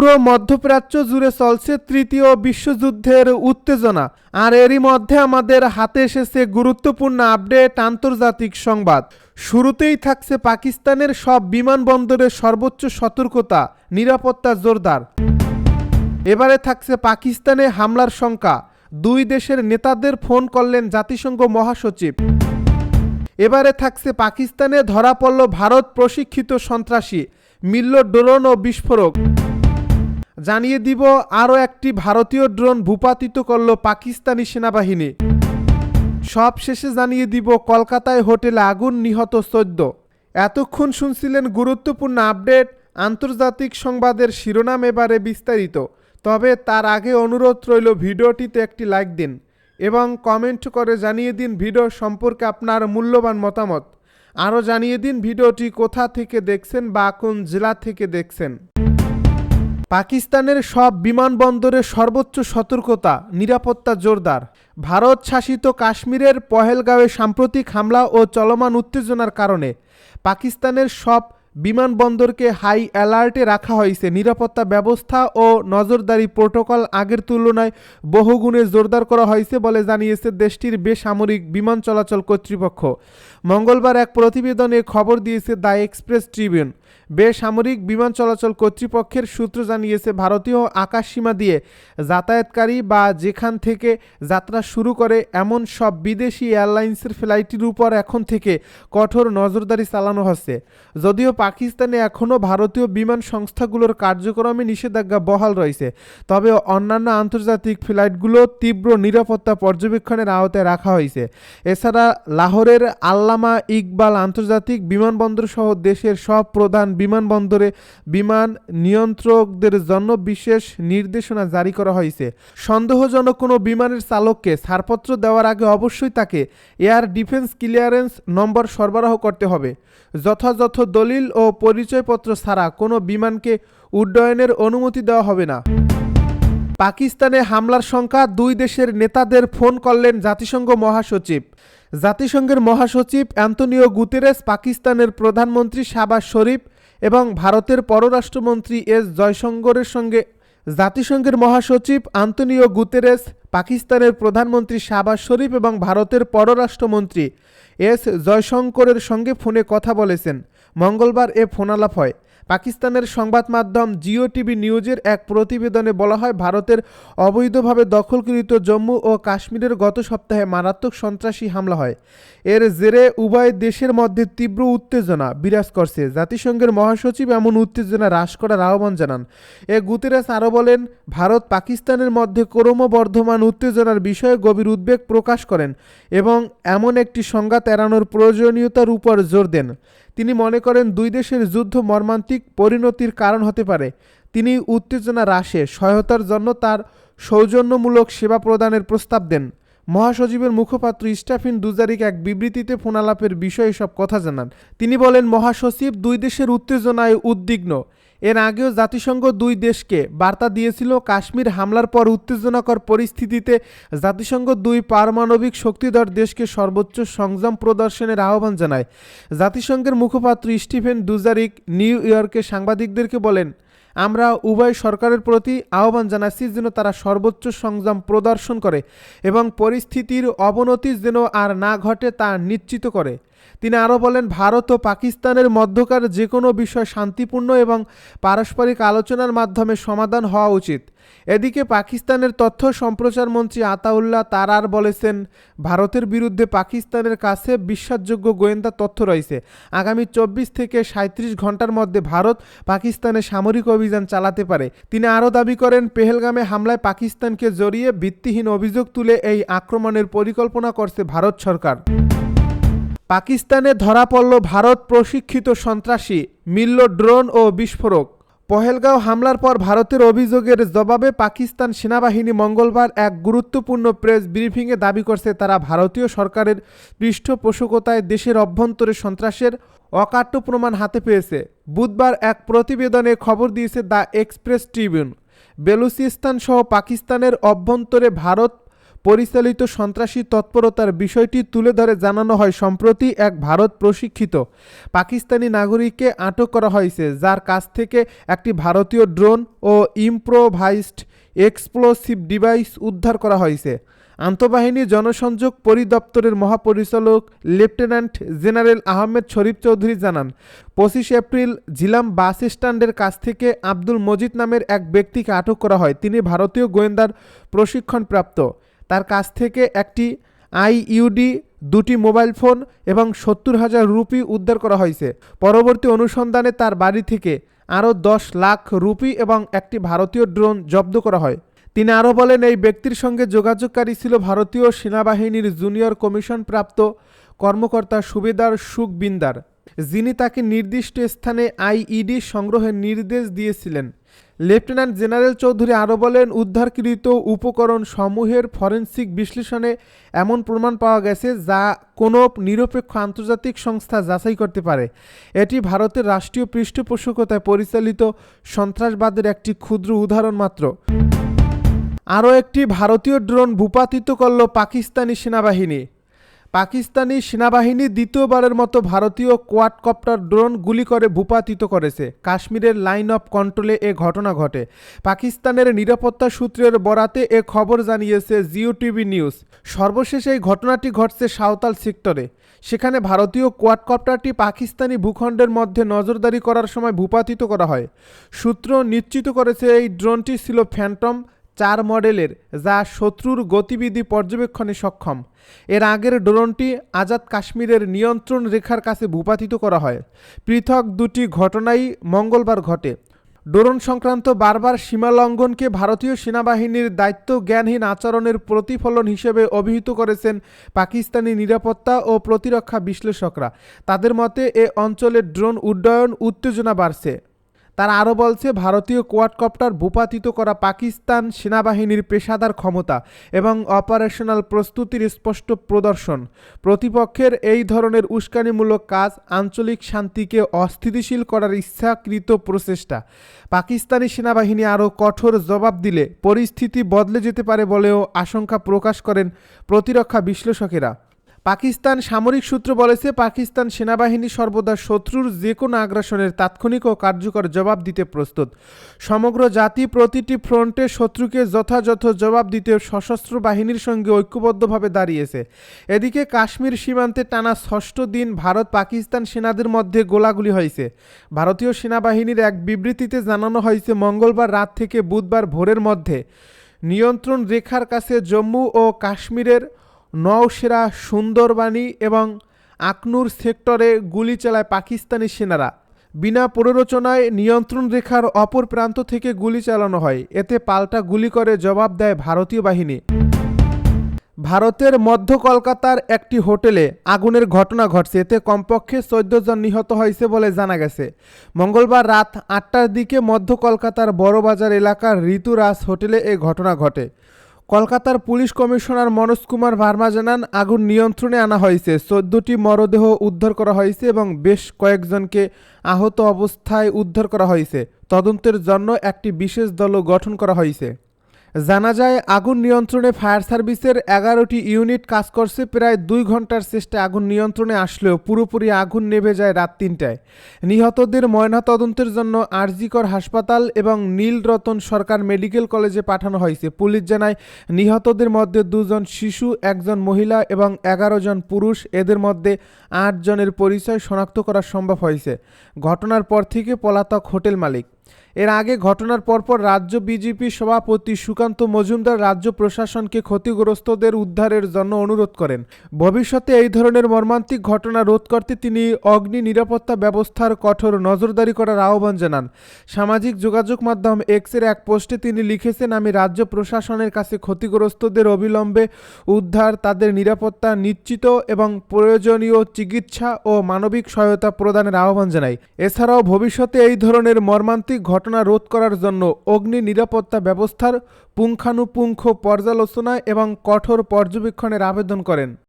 পুরো মধ্যপ্রাচ্য জুড়ে চলছে তৃতীয় বিশ্বযুদ্ধের উত্তেজনা। আর এরই মধ্যে আমাদের হাতে এসেছে গুরুত্বপূর্ণ আপডেট আন্তর্জাতিক সংবাদ। শুরুতেই থাকছে পাকিস্তানের সব বিমানবন্দরের সর্বোচ্চ সতর্কতা, নিরাপত্তা জোরদার। এবারে থাকছে পাকিস্তানে হামলার শঙ্কা দুই দেশের নেতাদের ফোন করলেন জাতিসংঘ মহাসচিব। এবারে থাকছে পাকিস্তানে ধরা পড়ল ভারত প্রশিক্ষিত সন্ত্রাসী, মিলল ড্রোন ও বিস্ফোরক। জানিয়ে দিব, আরও একটি ভারতীয় ড্রোন ভূপাতিত করল পাকিস্তানি সেনাবাহিনী। সব শেষে জানিয়ে দিব, কলকাতায় হোটেলে আগুন নিহত চোদ্দ। এতক্ষণ শুনছিলেন গুরুত্বপূর্ণ আপডেট, আন্তর্জাতিক সংবাদের শিরোনাম এবারে বিস্তারিত। তবে তার আগে অনুরোধ রইল, ভিডিওটিতে একটি লাইক দিন এবং কমেন্ট করে জানিয়ে দিন ভিডিও সম্পর্কে আপনার মূল্যবান মতামত। আরও জানিয়ে দিন ভিডিওটি কোথা থেকে দেখছেন বা কোন জেলা থেকে দেখছেন। পাকিস্তানের সব বিমানবন্দরে সর্বোচ্চ সতর্কতা, নিরাপত্তা জোরদার। ভারত শাসিত কাশ্মীরের পহেলগাঁওয়ে সাম্প্রতিক হামলা ও চলমান উত্তেজনার কারণে পাকিস্তানের সব বিমানবন্দরকে হাই অ্যালার্টে রাখা হয়েছে। নিরাপত্তা ব্যবস্থা ও নজরদারি প্রোটোকল আগের তুলনায় বহুগুণে জোরদার করা হয়েছে বলে জানিয়েছে দেশটির বেসামরিক বিমান চলাচল কর্তৃপক্ষ। মঙ্গলবার এক প্রতিবেদনে খবর দিয়েছে দ্য এক্সপ্রেস ট্রিবিউন। বেসামরিক বিমান চলাচল কর্তৃপক্ষের সূত্র জানিয়েছে, ভারতীয় আকাশসীমা দিয়ে যাতায়াতকারী বা যেখান থেকে যাত্রা শুরু করে এমন সব বিদেশি এয়ারলাইন্সের ফ্লাইটের উপর এখন থেকে কঠোর নজরদারি চালানো হচ্ছে। যদিও পাকিস্তানে এখনও ভারতীয় বিমান সংস্থাগুলোর কার্যক্রমে নিষেধাজ্ঞা বহাল রয়েছে। তবে অন্যান্য আন্তর্জাতিক ফ্লাইটগুলো তীব্র নিরাপত্তা পর্যবেক্ষণের আওতায় রাখা হয়েছে। এছাড়া লাহোরের আল্লামা ইকবাল আন্তর্জাতিক বিমানবন্দর সহ দেশের সব প্রধান বিমানবন্দরে বিমান নিয়ন্ত্রকদের জন্য বিশেষ নির্দেশনা জারি করা হয়েছে। সন্দেহজনক কোনো বিমানের চালককে ছাড়পত্র দেওয়ার আগে অবশ্যই তাকে এয়ার ডিফেন্স ক্লিয়ারেন্স নম্বর সরবরাহ করতে হবে। যথাযথ দলিল ও পরিচয়পত্র ছাড়া কোনো বিমানকে উড্ডয়নের অনুমতি দেওয়া হবে না। পাকিস্তানে হামলার সংখ্যা দুই দেশের নেতাদের ফোন করলেন জাতিসংঘ মহাসচিব। জাতিসংঘের মহাসচিব অ্যান্তনিও গুতেরেস পাকিস্তানের প্রধানমন্ত্রী শাহবাজ শরীফ এবং ভারতের পররাষ্ট্রমন্ত্রী এস জয়শঙ্করের সঙ্গে জাতিসংঘের মহাসচিব আন্তনিও গুতেরেস, পাকিস্তানের প্রধানমন্ত্রী শাহবাজ শরীফ এবং ভারতের পররাষ্ট্রমন্ত্রী এস জয়শঙ্করের সঙ্গে ফোনে কথা বলেছেন। মঙ্গলবার এ ফোনালাপ হয়। পাকিস্তানের সংবাদ মাধ্যম জিও টিভি নিউজের এক প্রতিবেদনে বলা হয়, ভারতের অবৈধভাবে দখলকৃত জম্মু ও কাশ্মীরের গত সপ্তাহে মারাত্মক সন্ত্রাসী হামলা হয়। এর জেরে উভয় দেশের মধ্যে তীব্র উত্তেজনা বিরাজ করছে। জাতিসংঘের মহাসচিব এমন উত্তেজনা হ্রাস করার আহ্বান জানান। এ গুতেরাস আরও বলেন, ভারত পাকিস্তানের মধ্যে ক্রমবর্ধমান উত্তেজনার বিষয়ে গভীর উদ্বেগ প্রকাশ করেন এবং এমন একটি সংঘাত এড়ানোর প্রয়োজনীয়তার উপর জোর দেন। তিনি মনে করেন দুই দেশের যুদ্ধ মর্মান্তিক পরিণতির কারণ হতে পারে। তিনি উত্তেজনা হ্রাসে সহায়তার জন্য তার সৌজন্যমূলক সেবা প্রদানের প্রস্তাব দেন। মহাসচিবের মুখপাত্র স্টাফিন দুজারিক এক বিবৃতিতে ফোনালাপের বিষয়ে সব কথা জানান। তিনি বলেন, মহাসচিব দুই দেশের উত্তেজনায় উদ্বিগ্ন। এর আগেও জাতিসংঘ দুই দেশকে বার্তা দিয়েছিল কাশ্মীর হামলার পর উত্তেজনাকর পরিস্থিতিতে জাতিসংঘ দুই পারমাণবিক শক্তিধর দেশকে সর্বোচ্চ সংযম প্রদর্শনের আহ্বান জানায়। জাতিসংঘের মুখপাত্র স্টিফেন ডুজারিক নিউ ইয়র্কে সাংবাদিকদেরকে বলেন, আমরা উভয় সরকারের প্রতি আহ্বান জানাচ্ছি যেন তারা সর্বোচ্চ সংযম প্রদর্শন করে এবং পরিস্থিতির অবনতি যেন আর না ঘটে তা নিশ্চিত করে। তিনি আরও বলেন, ভারত ও পাকিস্তানের মধ্যকার যে কোনো বিষয় শান্তিপূর্ণ এবং পারস্পরিক আলোচনার মাধ্যমে সমাধান হওয়া উচিত। এদিকে পাকিস্তানের তথ্য সম্প্রচার মন্ত্রী আতাউল্লাহ তারার বলেছেন, ভারতের বিরুদ্ধে পাকিস্তানের কাছে বিশ্বাসযোগ্য গোয়েন্দা তথ্য রয়েছে। আগামী চব্বিশ থেকে সাঁত্রিশ ঘণ্টার মধ্যে ভারত পাকিস্তানে সামরিক অভিযান চালাতে পারে। তিনি আরও দাবি করেন, পেহেলগামে হামলায় পাকিস্তানকে জড়িয়ে ভিত্তিহীন অভিযোগ তুলে এই আক্রমণের পরিকল্পনা করছে ভারত সরকার। পাকিস্তানে ধরা পড়ল ভারত প্রশিক্ষিত সন্ত্রাসী, মিলল ড্রোন ও বিস্ফোরক। পহেলগাঁও হামলার পর ভারতের অভিযোগের জবাবে পাকিস্তান সেনাবাহিনী মঙ্গলবার এক গুরুত্বপূর্ণ প্রেস ব্রিফিংয়ে দাবি করছে, তারা ভারতীয় সরকারের পৃষ্ঠপোষকতায় দেশের অভ্যন্তরে সন্ত্রাসের অকাট্য প্রমাণ হাতে পেয়েছে। বুধবার এক প্রতিবেদনে খবর দিয়েছে দ্য এক্সপ্রেস ট্রিবিউন। বেলুচিস্তান সহ পাকিস্তানের অভ্যন্তরে ভারত পরিচালিত সন্ত্রাসী তৎপরতার বিষয়টি তুলে ধরে জানানো হয় সম্প্রতি এক ভারত প্রশিক্ষিত পাকিস্তানি নাগরিককে আটক করা হয়েছে, যার কাছ থেকে একটি ভারতীয় ড্রোন ও ইম্প্রোভাইজড এক্সপ্লোসিভ ডিভাইস উদ্ধার করা হয়েছে। আন্তঃবাহিনী জনসংযোগ পরিদপ্তরের মহাপরিচালক লেফটেন্যান্ট জেনারেল আহমেদ শরীফ চৌধুরী জানান, পঁচিশ এপ্রিল ঝিলাম বাস স্ট্যান্ডের কাছ থেকে আব্দুল মজিদ নামের এক ব্যক্তিকে আটক করা হয়। তিনি ভারতীয় গোয়েন্দার প্রশিক্ষণপ্রাপ্ত। তার কাছ থেকে একটি আইইউডি, দুটি মোবাইল ফোন এবং সত্তর হাজার রুপি উদ্ধার করা হয়েছে। পরবর্তী অনুসন্ধানে তার বাড়ি থেকে আরও দশ লাখ রুপি এবং একটি ভারতীয় ড্রোন জব্দ করা হয়। তিনি আরও বলেন, এই ব্যক্তির সঙ্গে যোগাযোগকারী ছিল ভারতীয় সেনাবাহিনীর জুনিয়র কমিশন প্রাপ্ত কর্মকর্তা সুবেদার সুখবিন্দার। যিনি তাকে নির্দিষ্ট স্থানে আইইডি সংগ্রহের নির্দেশ দিয়েছিলেন। লেফটেন্যান্ট জেনারেল চৌধুরী আরও বলেন, উদ্ধারকৃত উপকরণ সমূহের ফরেনসিক বিশ্লেষণে এমন প্রমাণ পাওয়া গেছে যা কোনো নিরপেক্ষ আন্তর্জাতিক সংস্থা যাচাই করতে পারে। এটি ভারতের রাষ্ট্রীয় পৃষ্ঠপোষকতায় পরিচালিত সন্ত্রাসবাদের একটি ক্ষুদ্র উদাহরণ মাত্র। আরও একটি ভারতীয় ড্রোন ভূপাতিত করল পাকিস্তানি সেনাবাহিনী। পাকিস্তানি সেনাবাহিনী দ্বিতীয়বারের মতো ভারতীয় কোয়াডকপ্টার ড্রোন গুলি করে ভূপাতিত করেছে। কাশ্মীরের লাইন অফ কন্ট্রোলে এ ঘটনা ঘটে। পাকিস্তানের নিরাপত্তা সূত্রের বরাতে এ খবর জানিয়েছে জিও টিভি নিউজ। সর্বশেষ এই ঘটনাটি ঘটছে সাঁওতাল সেক্টরে। সেখানে ভারতীয় কোয়াডকপ্টারটি পাকিস্তানি ভূখণ্ডের মধ্যে নজরদারি করার সময় ভূপাতিত করা হয়। সূত্র নিশ্চিত করেছে এই ড্রোনটি ছিল ফ্যান্টম চার মডেলের যা শত্রুর গতিবিধি পর্যবেক্ষণে সক্ষম। এর আগের ড্রোনটি আজাদ কাশ্মীরের নিয়ন্ত্রণ রেখার কাছে ভূপাতিত করা হয়। পৃথক দুটি ঘটনাই মঙ্গলবার ঘটে। ড্রোন সংক্রান্ত বারবার সীমা লঙ্ঘনকে ভারতীয় সেনাবাহিনীর দায়িত্ব জ্ঞানহীন আচরণের প্রতিফলন হিসেবে অভিহিত করেছেন পাকিস্তানি নিরাপত্তা ও প্রতিরক্ষা বিশ্লেষকরা। তাদের মতে, এ অঞ্চলে ড্রোন উড্ডয়ন উত্তেজনা বাড়ছে। তারা আরও বলছে, ভারতীয় কোয়াডকপ্টার ভূপাতিত করা পাকিস্তান সেনাবাহিনীর পেশাদার ক্ষমতা এবং অপারেশনাল প্রস্তুতির স্পষ্ট প্রদর্শন। প্রতিপক্ষের এই ধরনের উস্কানিমূলক কাজ আঞ্চলিক শান্তিকে অস্থিতিশীল করার ইচ্ছাকৃত প্রচেষ্টা। পাকিস্তানি সেনাবাহিনী আরও কঠোর জবাব দিলে পরিস্থিতি বদলে যেতে পারে বলেও আশঙ্কা প্রকাশ করেন প্রতিরক্ষা বিশ্লেষকেরা। পাকিস্তান সামরিক সূত্র বলেছে, পাকিস্তান সেনাবাহিনী সর্বদা শত্রুর যে কোনো আগ্রাসনের তাৎক্ষণিক ও কার্যকর জবাব দিতে প্রস্তুত। সমগ্র জাতি প্রতিটি ফ্রন্টে শত্রুকে যথাযথ জবাব দিতে সশস্ত্র বাহিনীর সঙ্গে ঐক্যবদ্ধভাবে দাঁড়িয়েছে। এদিকে কাশ্মীর সীমান্তে টানা ষষ্ঠ দিন ভারত পাকিস্তান সেনাদের মধ্যে গোলাগুলি হয়েছে। ভারতীয় সেনাবাহিনীর এক বিবৃতিতে জানানো হয়েছে, মঙ্গলবার রাত থেকে বুধবার ভোরের মধ্যে নিয়ন্ত্রণ রেখার কাছে জম্মু ও কাশ্মীরের নওশেরা সুন্দরবাণী এবং আকনুর সেক্টরে গুলি চালায় পাকিস্তানি সেনারা। বিনা প্ররোচনায় নিয়ন্ত্রণ রেখার অপর প্রান্ত থেকে গুলি চালানো হয়। এতে পাল্টা গুলি করে জবাব দেয় ভারতীয় বাহিনী। ভারতের মধ্য কলকাতার একটি হোটেলে আগুনের ঘটনা ঘটছে। এতে কমপক্ষে চোদ্দ জন নিহত হয়েছে বলে জানা গেছে। মঙ্গলবার রাত আটটার দিকে মধ্য কলকাতার বড়বাজার এলাকার ঋতুরাজ হোটেলে এই ঘটনা ঘটে। কলকাতার পুলিশ কমিশনার মনোজ কুমার ভার্মা জানান, আগুন নিয়ন্ত্রণে আনা হয়েছে। চোদ্দটি মরদেহ উদ্ধার করা হয়েছে এবং বেশ কয়েকজনকে আহত অবস্থায় উদ্ধার করা হয়েছে। তদন্তের জন্য একটি বিশেষ দলও গঠন করা হয়েছে। জানা যায়, আগুন নিয়ন্ত্রণে ফায়ার সার্ভিসের এগারোটি ইউনিট কাজ করছে, প্রায় দুই ঘণ্টার চেষ্টায় আগুন নিয়ন্ত্রণে আসলেও পুরোপুরি আগুন নেভে যায় রাত তিনটায়। নিহতদের ময়নাতদন্তের জন্য আরজিকর হাসপাতাল এবং নীলরতন সরকার মেডিকেল কলেজে পাঠানো হয়েছে। পুলিশ জানায়, নিহতদের মধ্যে দুজন শিশু, একজন মহিলা এবং এগারো জন পুরুষ। এদের মধ্যে আট জনের পরিচয় শনাক্ত করা সম্ভব হয়েছে। ঘটনার পর থেকে পলাতক হোটেল মালিক। এর আগে ঘটনার পরপর রাজ্য বিজেপি সভাপতি সুকান্ত মজুমদার রাজ্য প্রশাসনকে ক্ষতিগ্রস্তদের উদ্ধারের জন্য অনুরোধ করেন। ভবিষ্যতে এই ধরনের মর্মান্তিক ঘটনা রোধ করতে তিনি অগ্নি নিরাপত্তা ব্যবস্থার কঠোর নজরদারি করার আহ্বান জানান। সামাজিক যোগাযোগ মাধ্যম এক্সের এক পোস্টে তিনি লিখেছেন, আমি রাজ্য প্রশাসনের কাছে ক্ষতিগ্রস্তদের অবিলম্বে উদ্ধার, তাদের নিরাপত্তা নিশ্চিত এবং প্রয়োজনীয় চিকিৎসা ও মানবিক সহায়তা প্রদানের আহ্বান জানাই। এছাড়াও ভবিষ্যতে এই ধরনের মর্মান্তিক ঘটনা রোধ করার জন্য অগ্নি নিরাপত্তা ব্যবস্থার পুঙ্খানুপুঙ্খ পর্যালোচনা এবং কঠোর পর্যবেক্ষণের আবেদন করেন।